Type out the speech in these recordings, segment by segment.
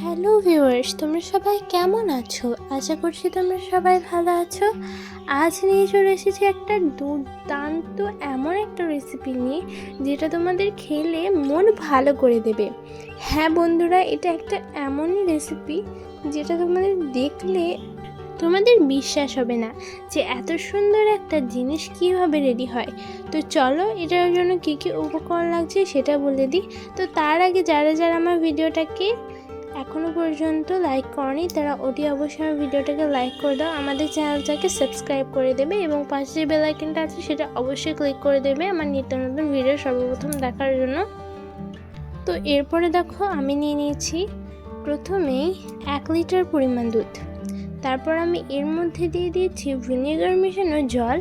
Hello viewers, তোমরা সবাই কেমন আছো? আশা করছি তোমরা সবাই ভালো আছো। আজ নিয়ে চলে এসেছি একটা দুর্দান্ত এমন একটা রেসিপি নিয়ে, যেটা তোমাদের খেলে মন ভালো করে দেবে। হ্যাঁ বন্ধুরা, এটা একটা এমনই রেসিপি যেটা তোমাদের দেখলে তোমাদের বিশ্বাস হবে না যে এত সুন্দর একটা জিনিস কীভাবে রেডি হয়। তো চলো, এটার জন্য কী কী উপকরণ লাগছে সেটা বলে দিই। তো তার আগে যারা যারা আমার ভিডিওটাকে এখনও পর্যন্ত লাইক করনি, তারা অতি অবশ্যই ভিডিওটাকে লাইক করে দাও। আমাদের চ্যানেলটাকে সাবস্ক্রাইব করে দেবে এবং পাশে যে বেল আইকনটা আছে সেটা অবশ্যই ক্লিক করে দেবে আমার নিত্য নতুন ভিডিও সর্বপ্রথম দেখার জন্য। তো এরপরে দেখো আমি নিয়ে নিয়েছি প্রথমেই এক লিটার পরিমাণ দুধ। তারপর আমি এর মধ্যে দিয়ে দিয়েছি ভিনেগার মেশানো জল।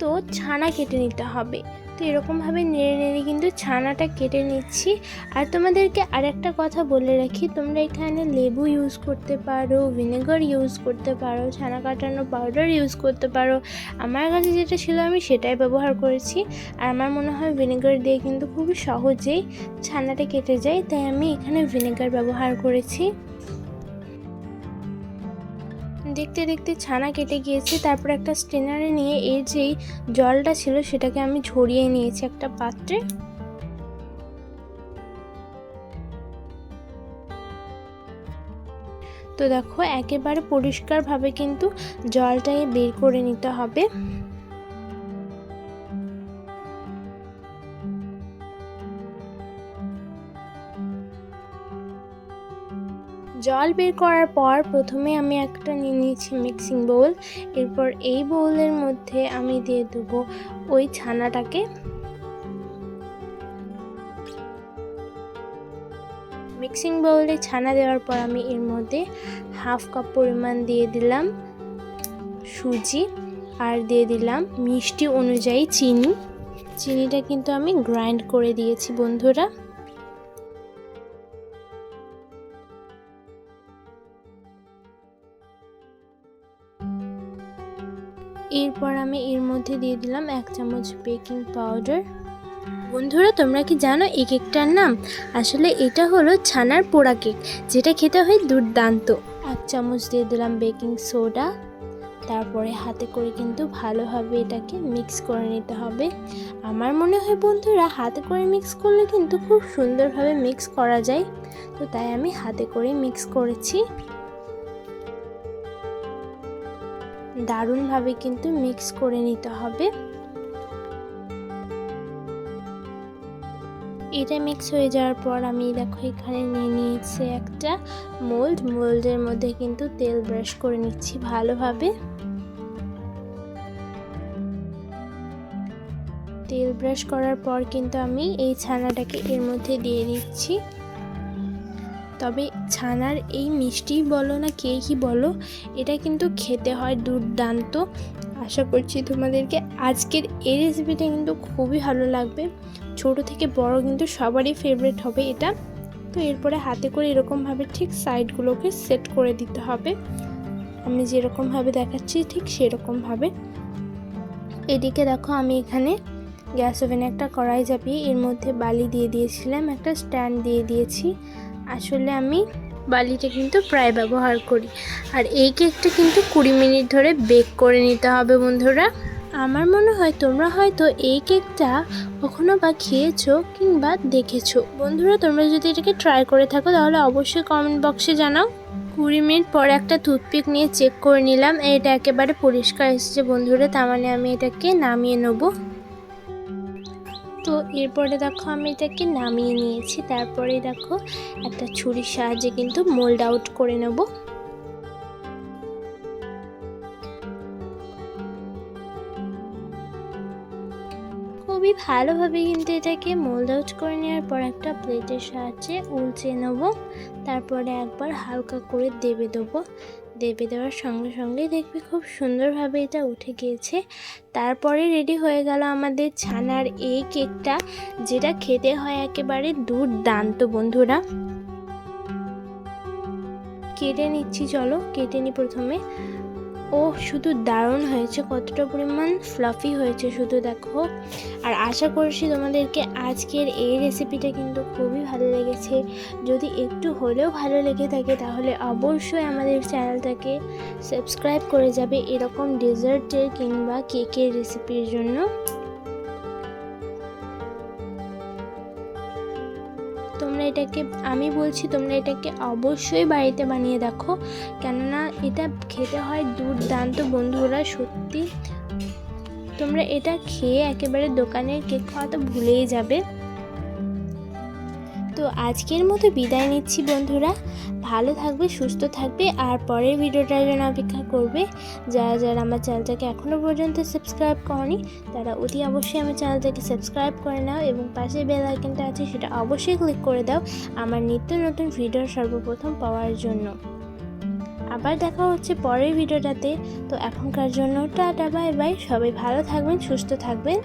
তো ছানা কেটে নিতে হবে। তো এরকমভাবে নেড়ে নেড়ে কিন্তু ছানাটা কেটে নিচ্ছি। আর তোমাদেরকে আরেকটা কথা বলে রাখি, তোমরা এখানে লেবু ইউজ করতে পারো ভিনেগার ইউজ করতে পারো, ছানা কাটানো পাউডার ইউজ করতে পারো। আমার কাছে যেটা ছিল আমি সেটাই ব্যবহার করেছি। আর আমার মনে হয় ভিনেগার দিয়ে কিন্তু খুবই সহজেই ছানাটা কেটে যায়, তাই আমি এখানে ভিনেগার ব্যবহার করেছি। দেখতে দেখতে ছানা কেটে গিয়েছে, তারপর একটা স্টেনারে নিয়ে এর যেই জলটা ছিল সেটাকে আমি ঝরিয়ে নিয়েছি একটা পাত্রে। তো দেখো, একেবারে পরিষ্কারভাবে কিন্তু জলটাকে বের করে নিতে হবে। জল বের করার পর প্রথমে আমি একটা নিয়ে নিয়েছি মিক্সিং বোল এরপর এই বোলের মধ্যে আমি দিয়ে দেবো ওই ছানাটাকে। মিক্সিং বোলে ছানা দেওয়ার পর আমি এর মধ্যে হাফ কাপ পরিমাণ দিয়ে দিলাম সুজি আর দিয়ে দিলাম মিষ্টি অনুযায়ী চিনি। চিনিটা কিন্তু আমি গ্রাইন্ড করে দিয়েছি বন্ধুরা। এরপর আমি এর মধ্যে দিয়ে দিলাম এক চামচ বেকিং পাউডার। বন্ধুরা, তোমরা কি জানো এই কেকটার নাম? আসলে এটা হলো ছানার পোড়া কেক, যেটা খেতে হয় দুর্দান্ত। এক চামচ দিয়ে দিলাম বেকিং সোডা। তারপরে হাতে করে কিন্তু ভালোভাবে এটাকে মিক্স করে নিতে হবে। আমার মনে হয় বন্ধুরা, হাতে করে মিক্স করলে কিন্তু খুব সুন্দরভাবে মিক্স করা যায়। তো তাই আমি হাতে করে মিক্স করেছি। দারুণভাবে কিন্তু মিক্স করে নিতে হবে। এটা মিক্স হয়ে যাওয়ার পর আমি দেখো এখানে নিয়ে নিয়েছি একটা মোল্ড মোল্ডের মধ্যে কিন্তু তেল ব্রাশ করে নিচ্ছি ভালোভাবে। তেল ব্রাশ করার পর কিন্তু আমি এই ছানাটাকে এর মধ্যে দিয়ে দিচ্ছি। তবে ছানার এই মিষ্টি বলো না কে কেকই বলো, এটা কিন্তু খেতে হয় দুর্দান্ত। আশা করছি তোমাদেরকে আজকের এই রেসিপিটা কিন্তু খুবই ভালো লাগবে। ছোট থেকে বড় কিন্তু সবারই ফেভারিট হবে এটা। তো এরপরে হাতে করে এরকমভাবে ঠিক সাইডগুলোকে সেট করে দিতে হবে। আমি যেরকমভাবে দেখাচ্ছি ঠিক সেরকমভাবে। এদিকে দেখো আমি এখানে গ্যাস ওভেনে একটা কড়াই চাপিয়ে এর মধ্যে বালি দিয়ে দিয়েছিলাম, একটা স্ট্যান্ড দিয়ে দিয়েছি। আসলে আমি বালিটা কিন্তু প্রায় ব্যবহার করি। আর এই কেকটা কিন্তু কুড়ি মিনিট ধরে বেক করে নিতে হবে বন্ধুরা। আমার মনে হয় তোমরা হয়তো এই কেকটা কখনো বা খেয়েছো কিংবা দেখেছ। বন্ধুরা, তোমরা যদি এটাকে ট্রাই করে থাকো, তাহলে অবশ্যই কমেন্ট বক্সে জানাও। কুড়ি মিনিট পরে একটা টুথপিক নিয়ে চেক করে নিলাম। এটা একেবারে পরিষ্কার এসেছে বন্ধুরা, তার মানে আমি এটাকে নামিয়ে নেব। এরপরে দেখো আমি এটাকে নামিয়ে নিয়েছি। তারপরে দেখো একটা ছুরির সাহায্যে কিন্তু মোল্ড আউট করে নেব। খুবই ভালোভাবে কিন্তু এটাকে মোল্ড আউট করে নেওয়ার পর একটা প্লেটের সাহায্যে উলচে নেব। তারপরে একবার হালকা করে দেবে দেবো। দেবে দেওয়ার সঙ্গে সঙ্গে দেখবে খুব সুন্দরভাবে এটা উঠে গিয়েছে। তারপরে রেডি হয়ে গেল আমাদের ছানার এই কেকটা, যেটা খেতে হয় একেবারে দুর্দান্ত বন্ধুরা। কেটে নিচ্ছি, চলো, কেটে নি প্রথমে। ও শুধু দারুণ হয়েছে, কতটা পরিমাণ ফ্লাফি হয়েছে শুধু দেখো। আর আশা করছি তোমাদেরকে আজকের এই রেসিপিটা কিন্তু খুবই ভালো লেগেছে। যদি একটু হলেও ভালো লেগে থাকে, তাহলে অবশ্যই আমাদের চ্যানেলটাকে সাবস্ক্রাইব করে যাবে এরকম ডেজার্টের কিংবা কেকের রেসিপির জন্য। তোমরা এটাকে, আমি বলছি তোমরা এটাকে অবশ্যই বাড়িতে বানিয়ে দেখো। কেননা এটা খেতে হয় দুর্দান্ত, বন্ধুরা, সত্যি। তোমরা এটা খেয়ে একেবারে দোকানের কেক খাওয়া তো ভুলেই যাবে। তো আজকের মতো বিদায় নিচ্ছি বন্ধুরা। ভালো থাকবে, সুস্থ থাকবে, আর পরের ভিডিওটার জন্য অপেক্ষা করবে। যারা যারা আমার চ্যানেলটাকে এখনও পর্যন্ত সাবস্ক্রাইব করনি, তারা অতি অবশ্যই আমার চ্যানেলটাকে সাবস্ক্রাইব করে নাও এবং পাশে বেল আইকনটা আছে, সেটা অবশ্যই ক্লিক করে দাও আমার নিত্য নতুন ভিডিও সর্বপ্রথম পাওয়ার জন্য। আবার দেখা হচ্ছে পরের ভিডিওটাতে। তো এখনকার জন্য টাটা বাই বাই সবাই ভালো থাকবেন, সুস্থ থাকবেন।